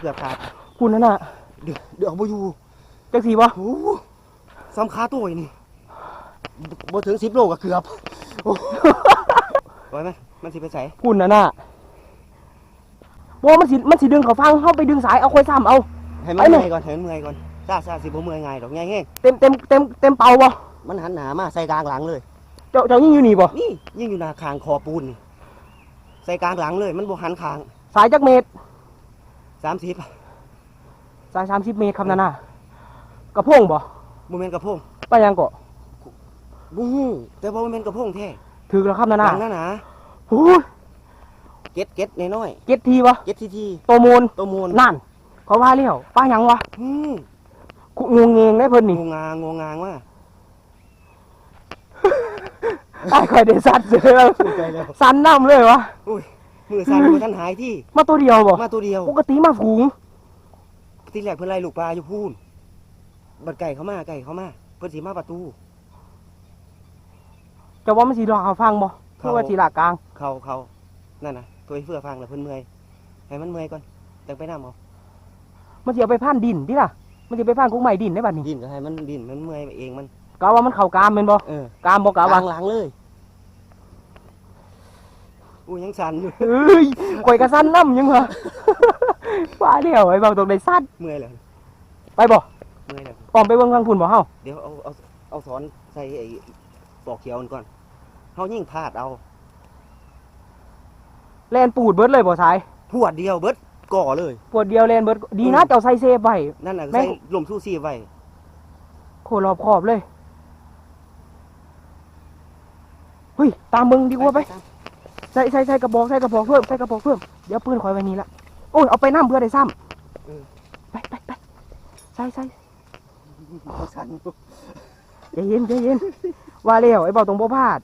เกือบขาดคุณนั่นน่ะเดือดเดือดบ่อยู่จักสีบ่โอ้โหซ้ำขาตัวอีนี่บ่ถึง10โลก็เกือบโอ้ไว้ไหมมันสิไปใส่คุณนั่นน่ะบ่มันสิมันสิดึงเขาฟังเฮาไปดึงสายเอาค่อยซ้ำเอา ให้มันไปไหน เมื่อยก่อนให้มันเมื่อยก่อนซาซาสิบ่เมื่อยง่ายดอกง่ายแฮงเต็มเต็มเต็มเต็มเป่าบ่มันหันหน้ามาใส่กลางหลังเลย เจ้าเจ้ายิ่งอยู่นี่บ่นี่ยิ่งอยู่หน้าคางคอปูนนี่ใส่กลางหลังเลย มันบ่หันคางสายจักเมตร 30สาย30เมตรครับนั่นน่ะกระพงบ่บ่แม่นกระพงไปยังเกาะบ่ฮู้แต่ว่ามันเป็นกระพงแท้ถึกแล้วครับนั่นหน่ะลังหน้าหนาโอ้ยเก็ดเก็ดน้อยเก็ตทีบ่ๆเก็ดทีทีโตมูลตัวมูลนั่นเขาว่าแล้วป้าหยังวะอืมกูงงเงงได้เพิ่นนี่ งงางงงางว่าไอ้ข่อยได้สัตว์เสือใจแล้ว สันน้ำเลยวะ มือสั่นบ่ทันหายที่ มาตัวเดียวบ่มาตัวเดียว ปกติมาฝูงที่แรกเพิ่นไล่ลูกปลาอยู่พูนบัดไก่เข้ามาไก่เข้ามา เพิ่นสิมาประตู จะว่ามันสีหลอกเขาฟังบ่เพื่อว่าสีหลากกลางเขาเขานั่นน่ะตัวไอ้เฟื่อฟังแล้วเพิ่นเมื่อยให้มันเมื่อยก่อนจังไปน้ำเอามันสิเอาไปผ่านดินดิล่ะ มันสิไปผ่านกุ้งใหม่ดินได้บัดนี้ดินก็ให้มันดินมันเมื่อยเองมันกะว่ามันเข้ากามแม่นบ่เออกามบ่กะกว่าลางหลังเลย อู้ยังสั่นอยู่เอ้ยข่อยกะสั้นน้ำยังวะว่าเดียวไอ้เบาตรงได้สั้นเมื่อยแล้วไปบ่เมื่อยแล้วออมไปเบิ่งทางพุ่นบ่เฮาเดี๋ยวเอาเอาเอาสอนใส่ไอ้ปอกเขียวมันก่อนเฮายิ่งพลาดเอาแลนปูดเบิดเลยบ่สายพวดเดียวเบิดก่อเลย ปวดเดียวแลนเบิดดีนะเจ้าใส่เซฟไว้ นั่นน่ะแม่งใส่ลมสู้ซีไว้โครอบขอบเลยเฮ้ยตามมึงดีกว่าไป ใส่ใส่ใส่กระบอกใส่กระบอกเพิ่มใส่กระบอกเพิ่มเดี๋ยวปืนคอยไว้นี่ละโอ้ยเอาไปน้ำเพื่อได้ซ้ำไปไปไปใส่ใส่เอาสั่นอยู่ใจเย็นใจเย็นว่าแล้วไอ้เบาตรงบ่พลาด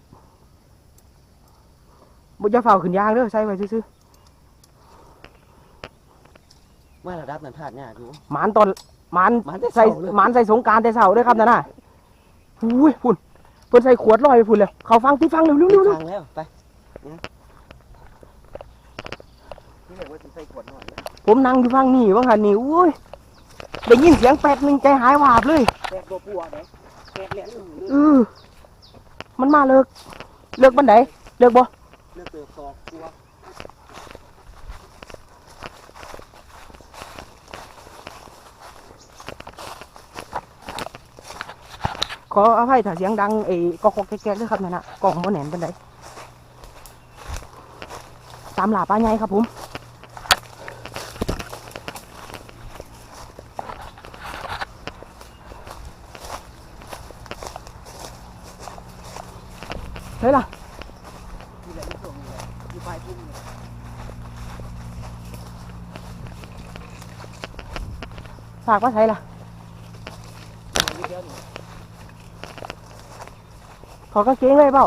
บ่จะเฝ้าขึ้นยางเด้อใส่ไว้ซื่อมาระดับนั้นพลาดยากอยู่ๆหมานตอนหมานหมานแต่ใส่เช้าเลยหมานใส่สงกรารแต่เช้าเด้อครับนั่นน่ะอุ้ยพุ่นเพิ่นใส่ขวดลอยไปพุ่นแล้วเขาฟังที่ฟังเร็วเร็วเร็วเร็วทางแล้วไป ผมนั่งอยู่ฟังนี่ว่างหันนี่อุ้ยได้ยินเสียงแปดหนึ่งใจหายวาบเลยแตกตัวปัวไหมแตกเหรียญหนึ่งเออมันมาเลิก เลิกบันไดเลิกบ่เลือกเติบสอกปัวขออภัยถ้าเสียงดังไอ้กอกๆแก๊กๆด้วยครับนั่นน่ะกล่องบ่แหนนบันไดตามหลาป้าใหญ่ครับผมเฮ้ยล่ะ นี่แหละที่ส่งนี่แหละที่ปลายพุ่มเนี่ย ฝากว่าใช่ล่ะเดี๋ยวนี่ถอดกางเกงเลยเปล่า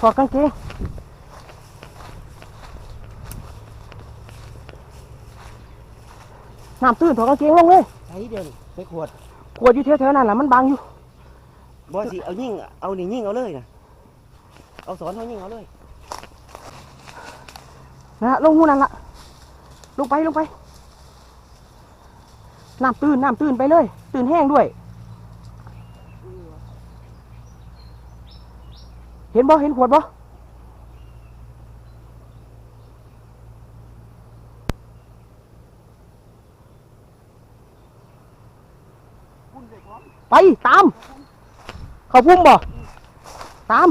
ถอดกางเกงน้ำตื้นถอดกางเกงลงเลยใช้เดียวนี่ใส่ขวดขวดอยู่แถวๆนั่นแหละมันบังอยู่บ่สิเอายิ่งเอานี่ยิ่งเอาเลยนะเอาสอนเขายิ่งเอาเลยนะฮะลงหูนั่นละลงไปลงไป น้ำตื้นน้ำตื้นไปเลย ตื้นแห้งด้วย เห็นบ่เห็นขวดบ่ไป ตาม เขาพุ่มบ่ตาม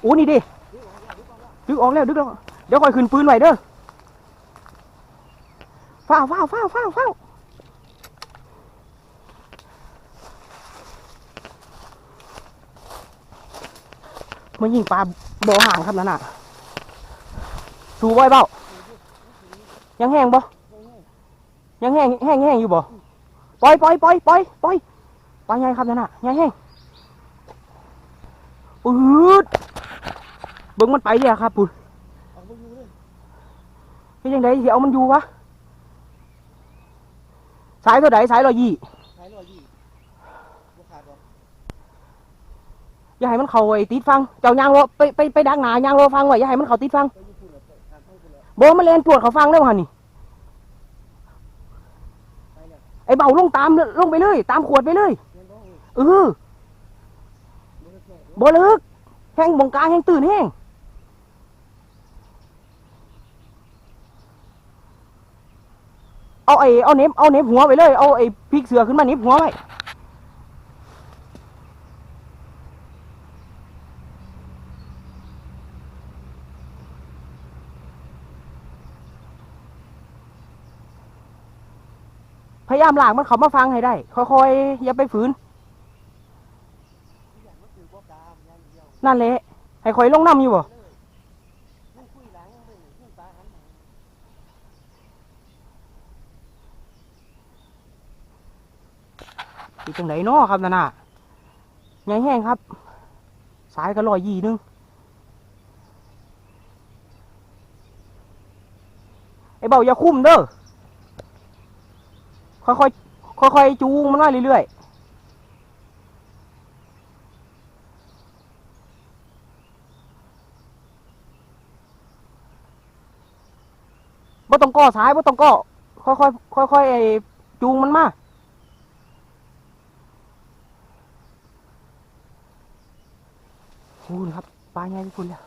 โอ้นี่ดิดึกออกแล้วดึกแล้วเดี๋ยวคอยขึ้นปืนไว้เด้อ ฟ้าวฟ้าวฟ้าวฟ้าวฟ้าวมันยิงปลาบ่อห่างครับนั่นน่ะสูไว้เบ้ายังแห้งบ่ยังแห้งแห้งแห้งอยู่บ่ปล่อยปล่อยปล่อยปล่อยปล่อยปล่อยไงครับนั่นน่ะยังแห้งปืดเบิ่งมันไปเนี่ยครับปุ่นก็ยังไงสิเอามันอยู่วะ สายเท่าไหสายร้อยยี่ใช้รอยยี่บ่ขาดหรอกอย่าให้มันเข้าไอ้ติดฟัง เจ้ายางรอไปไปไปดักหนายางรอฟังไว้อย่าให้มันเข้าติดฟังไปอยู่พุ่นแล้วไปทางเข้าพุ่นแล้วมบมาแลนตรวจเขาฟังได้ป่ะนี่ไอ้เบาลงตามเลยลงไปเลย ตามขวดไปเลยเออบ่เลิกแห้งบงกลางแห้งตื่นแห้ง เอาไอ้เอาเน็บเอาเน็บหัวไปเลย เอาไอ้พริกเสือขึ้นมาเน็บหัวไว้พยายามหลากมันเขามาฟังให้ได้ ค่อยๆ อย่าไปฝืน นั่นแหละ ให้คอยลงน้ำอยู่บ่ ที่ตรงไหนเนาะครับนั่นน่ะใหญ่แห้งครับ สายก็ลอยยี่นึงไอ้เบาอย่าคุ้มเด้อค่อยๆค่อยๆจูงมันมาเรื่อยๆบ่ต้องก่อสายบ่ต้องก่อค่อยๆค่อยๆไอ้จูงมันมา พูนครับปลาใหญ่ที่คุณแล้ว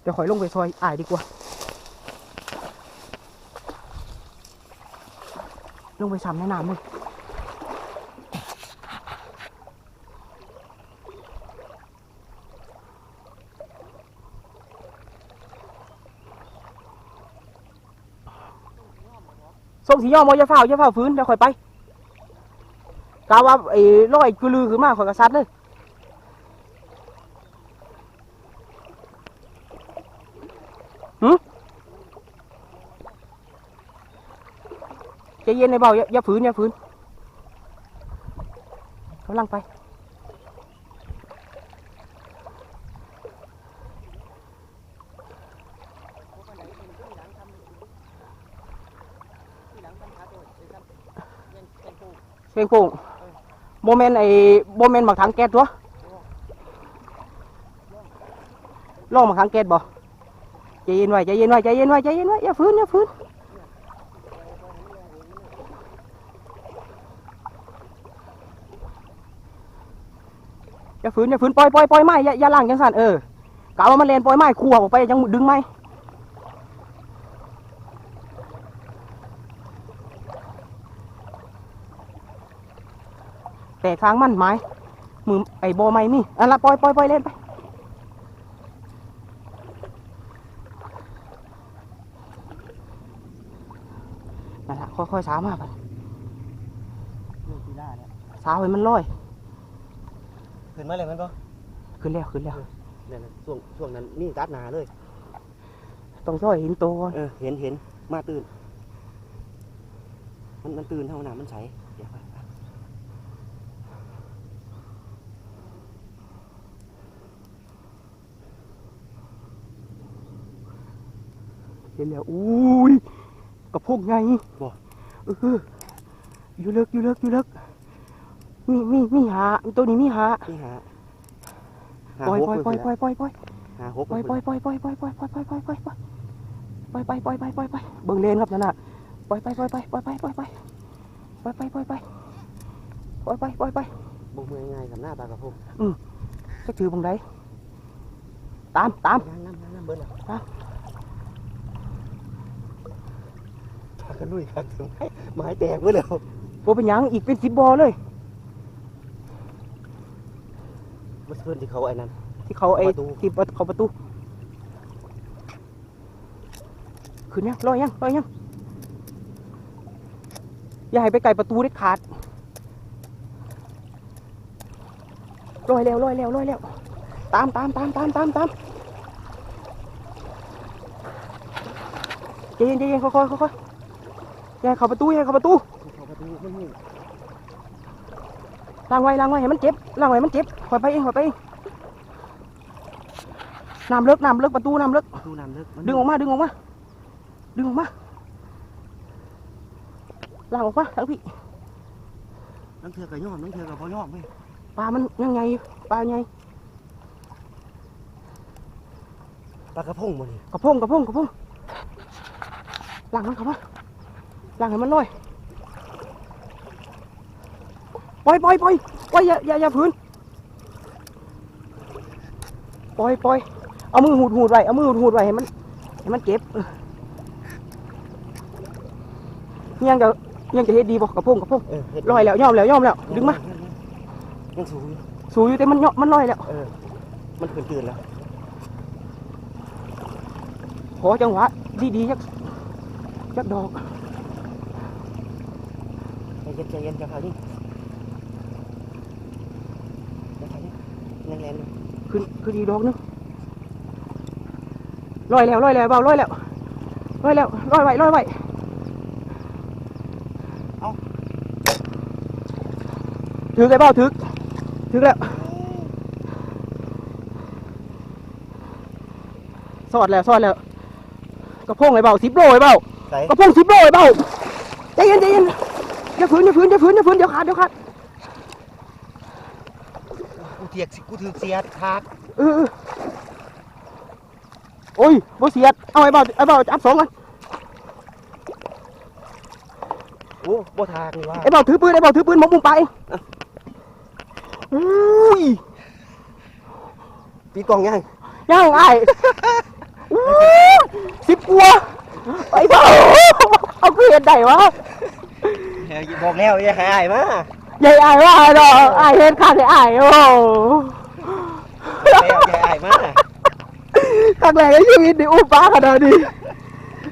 เดี๋ยวขอยลงไปซอยอ่ายดีกว่า ลงไปซ้ำในน้ำเล ยส่งสีย่อมอย่าเฝ้าอย่าเฝ้าฟื้นเดี๋ยวค่อยไปกาว่าไอ้ร้อยกุลือขึ้นมาข่อยกระซัดเลยหึใจเย็นในเบาอย่าอย่าฝืนอย่าฝืนกำลังไป เชียงโป่งโมเมนต์ไอ้โมเมนต์หมักถังแก๊สตัวล่องหมักถังแก๊สบ่ใจเย็นไว้ใจเย็นไว้ใจเย็นไว้ใจเย็นไว้อย่าฝืนอย่าฝืนอย่าฝืนอย่าฝืนปล่อยปล่อยปล่อยไม้อย่าอย่าล่างจังสันเออกะว่ามันเลนปล่อยไม้ขัวออกไปยังดึงไม้ แต่ค้างมันไม้มือไอ้โบไม้นี่อันละปล่อยปล่อยปล่อยเล่นไปนั่นแหละค่อยๆสาวมาไปลูกกีฬาเนี่ยสาวให้มันลอยขึ้นมาเลยมันก็ขึ้นแล้วขึ้นแล้วเนี่ยนะช่วงช่วงนั้นนี่ตัดหนาเลยต้องซอยหินโตก่อนเออเห็นเห็นมาตื่น มันมันตื่นเท่าน้ำมันใสเดี๋ยวไป เห็นแล้วอุ้ยกระพงไงเอออยู่เลิกอยู่เลิกอยู่เลิกมีมีมีหาตัวนี้มีหานี่หาหาปล่อยหกปล่อยปล่อยเปล่อยปล่อยปล่อยหาหกปล่อยปล่อยปล่อยปล่อยปล่อยปล่อยปล่อยปล่อยปล่อยปล่อยปล่อยปล่อยไปปล่อยไปปล่อยไปเบิ่งเลนครับนั่นน่ะปล่อยไปปล่อยไปปล่อยไปปล่อยไปปล่อยไปปล่อยไปปล่อยไปปล่อยไปบุกมือง่ายๆกับหน้าปลากระพงสักถือบังไดตามตามน้ำน้ำน้ำน้ำเบิ้ลอะอะปลากระลุยครับถึงไม้ไม้แตกไว้แล้วบ่เป็นหยังอีกเป็นสิบบอเลยมันเพื่อนที่เขาไอ้นั้น ที่เขาไอ้ประตู ที่เขาประตูขึ้นยังลอยยังลอยยังอย่าให้ไปไกลประตูได้ขาดลอยแล้วลอยแล้วลอยแล้ว ตามตามตามตามตามตามใจเย็นใจเย็นค่อยๆค่อย ๆอย่าให้เข้าประตูอย่าให้เข้าประตูเขาประตูไม่มีล้างไว้ล้างไว้ให้มันเจ็บล้างไว้ให้มันเจ็บถอยไปเองถอยไปเองน้ำเลิกน้ำเลิกประตูน้ำเลิกประตูน้ำเลิกมันดึงออกมาดึงออกมาดึงออกมาลากออกมาทั้งพี่นั่งเถื่อกับย่อมนั่งเถื่อกับพ่อย่อมเว้ยปลามันยังไงอยู่ปลาไงปลากระพงมันนี่กระพงกระพงกระพงลากมันเข้ามา ลากให้มันลอยปล่อยปล่อยปล่อยปล่อยอย่าอย่าอย่าพื้นปล่อยปล่อยเอามือหูดหูดไว้เอามือหูดหูดไว้ให้มันให้มันเก็บเออยังจะยังจะเฮ็ดดีบ่กระพงกระพงเออเฮ็ดลอยแล้วยอมแล้วยอมแล้วดึงมายังสูงอยู่สูอยู่แต่มันยอมันลอยแล้วเออมันเกินตื่นแล้วขอจังหวะดีๆจักจักดอกใจ เย็นใจเย็นจะพานี่จะพานี่ยังแรงอยู่ขึ้นขึ้นอีกดอกหนึงลอยแล้วลอยแล้วเบาลอยแล้วลอยแล้วลอยไว้ลอยไว้ถือไอ้เบาถือถือแล้วสอดแล้วสอดแล้วกระพงไอ้เบาสิบโลไอ้เบาใส่กระพงสิบโลไอ้เบาใจเย็นใจเย็น อย่าฝืนอย่าฝืนอย่าฝืนอย่าฝืนเดี๋ยวขาดเดี๋ยวขาดกูเทียกสิกูถือเสียดขาดเออเออโอ้ยบ่เสียดเอาไอ้เบาไอ้เบาจับสองกันโอ้บ่ทางนี่ว่าไอ้เบาถือปืนไอ้เบาถือปืนหมกมุมไปเองอุ้ยปีกองยังยังไอ้อู้สิบกว่าไอ้เบาเอาเกลียดได้วะ เฮ้ยบอกแล้วอย่าหายมาใหญ่ไอ้ว่าดอกไอ้เห็นขาดไอ้ไอ้โอ้แล้วอย่าหายมาครั้งแรกในชีวิตดิอุ้มป้าขนาดนี้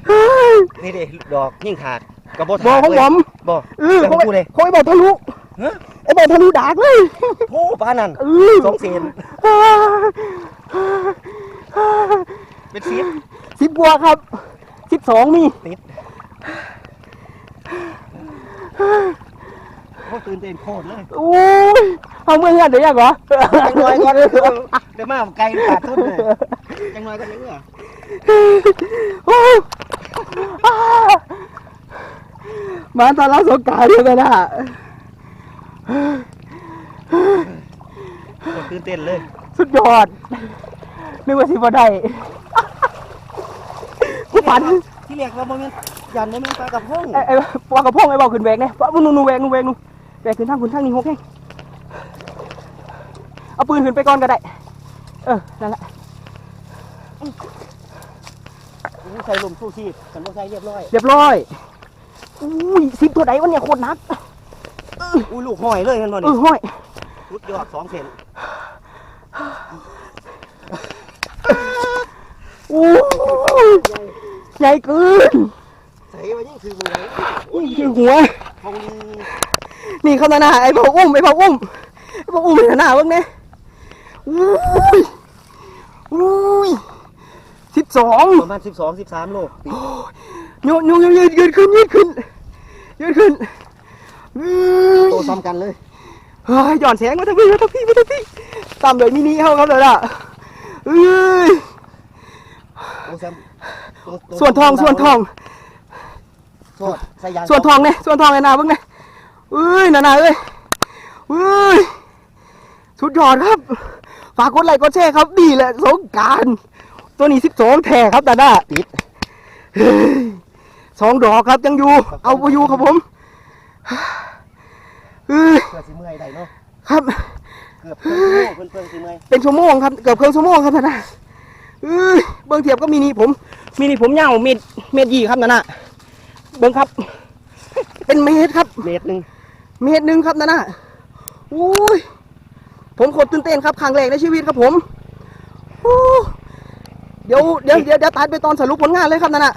เฮ้ยนี่ดิดอกยิ่งขาดกับบ่บอทากของผมบ่เออแต่ของกูเลยของไอ้เบาทะลุฮะไอ้เบาทะลุดากเลยโอ้ป้านั่นเออสองเซนเป็นสิบสิบกว่าครับสิบสองมีติด โอ้ตื่นเต้นโคตรเลยโอ้ยเอามือเงินเดี๋ยวยังเหรอจังหน่อยก่อนเดี๋ยวมาไกลขาดทุนเลยจังหน่อยก่อนเลยโอ้ยอ้ามาตอนรับสงกรารเดียวกันนะตื่นเต้นเลย สุดยอด นึกว่าสิบ่ได้กูฝันที่เรียกว่าโมเมนต์ ยันโมเมนต์ปลากระพงไอ้ไอ้ปลากระพงไอ้บอกขึ้นแวกเนี่ยปลานูนูแวกนูแวกนูแวกขึ้นทางขึ้นทางนี่โอเคเอาปืนขึ้นไปก่อนก็ได้ เออ นั่นแหละใส่ลมสู้ชีพฉันต้องใช้เรียบร้อย เรียบร้อย อุ้ยสิบตัวไหนวะเนี่ยโคตรหนักอุ้ยลูกห้อยเลยมันบ่เอนี่อห้อยสุดยอดสองเซนอู้ยใหญ่เกิน ใส่มายิ่งคือมืออุ้ยคือหัวพงนี้นี่เขาหน้าไอ้พวกอุ้มไอ้พวกอุ้มไอ้พวกอุ้มเห็นหน้าเบ้างเนี่ยอุ้ยอุ้ยสิบสองประมาณสิบสองสิบสามโลโยนโยนโยนยืดยืดขึ้นยืดขึ้นยืดขึ้นอุ้ยโตซ้ำกันเลยเฮ้ยหย่อนแสงมาทั้งพี่มาทั้งพี่มาทั้งพี่ตามโดยมินิเขาครับเลยล่ะเอ้ยโตซ้ำโตโตส่วนทองส่วนทอง ส่วนใส่ยางส่วนทองเนี่ยส่วนทองไอ้นาเบ้างเนี่ยเอ้ยนานาเอ้ยเอ้ยสุดยอดครับ ฝากกดไลค์กดแชร์ครับดีแหละสงกรารตัวนี้สิบสองแท่ครับดาด้าติดเฮ้ยสองดอกครับยังอยู่ เอาไปอยู่ครับผมเอ้ยเพื่อสิเมื่อยได้เนาะครับ เกือบเพิ่งเพิ่งเพิ่งสิเมื่อยเป็นชั่วโมงครับเกือบครึ่งชั่วโมงครับดาด้าเอ้ยเบิ้งเทียบก็มินิผมมินิผมยาวเมตรเมตรยี่ครับนั่นน่ะ เบิ้งครับ เป็นเมตรครับ เมตรหนึ่งเมตรหนึ่งครับนั่นน่ะอุ้ยผมโคตรตื่นเต้นครับครั้งแรกในชีวิตครับผมอู้เดี๋ยวเดี๋ยวเดี๋ยวเดี๋ยวตัดไปตอนสรุปผลงานเลยครับนั่นน่ะ